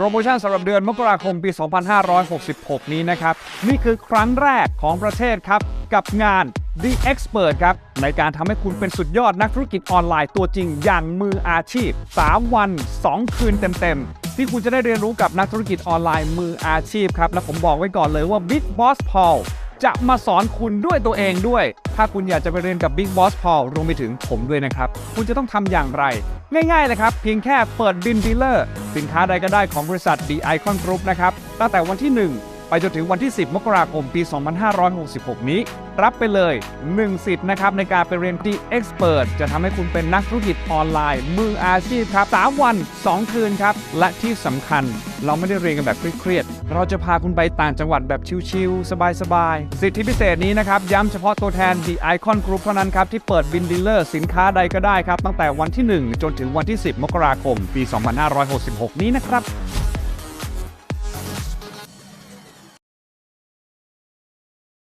โปรโมชั่นสำหรับเดือนมกราคมปี 2566 นี้นะครับ นี่คือครั้งแรกของประเทศครับ กับงาน The Expert ครับ ในการทำให้คุณเป็นสุดยอดนักธุรกิจออนไลน์ตัวจริงอย่างมืออาชีพ 3 วัน 2 คืนเต็ม ๆ ที่คุณจะได้เรียนรู้กับนักธุรกิจออนไลน์มืออาชีพครับ และผมบอกไว้ก่อนเลยว่า Big Boss Paul จะมาสอนคุณด้วยตัวเองด้วย ถ้าคุณอยากจะไปเรียนกับ Big Boss Paul รวมไปถึงผมด้วยนะครับ คุณจะต้องทำอย่างไร ง่ายๆเลยครับ เพียงแค่เปิดบินดีลเลอร์ สินค้าใดก็ได้ของบริษัท The Icon Group นะครับ ตั้งแต่วันที่ 1 ไปจนถึงวันที่ 10 มกราคมปี 2566 นี้ รับไปเลย 1 สิทธิ์นะครับในการไปเรียน The Expert จะทำให้คุณเป็นนักธุรกิจออนไลน์ มืออาชีพครับ 3 วัน 2 คืนครับ และที่สำคัญเราไม่ได้เรียนกันแบบเครียดๆเราจะพาคุณไปต่างจังหวัดแบบชิลๆสบายๆ สิทธิพิเศษนี้นะครับ ย้ำเฉพาะตัวแทน The Icon Group เท่านั้นครับ ที่เปิดบินดีลเลอร์สินค้าใดก็ได้ครับ ตั้งแต่วันที่ 1 จนถึงวันที่ 10 มกราคม ปี 2566 นี้นะครับ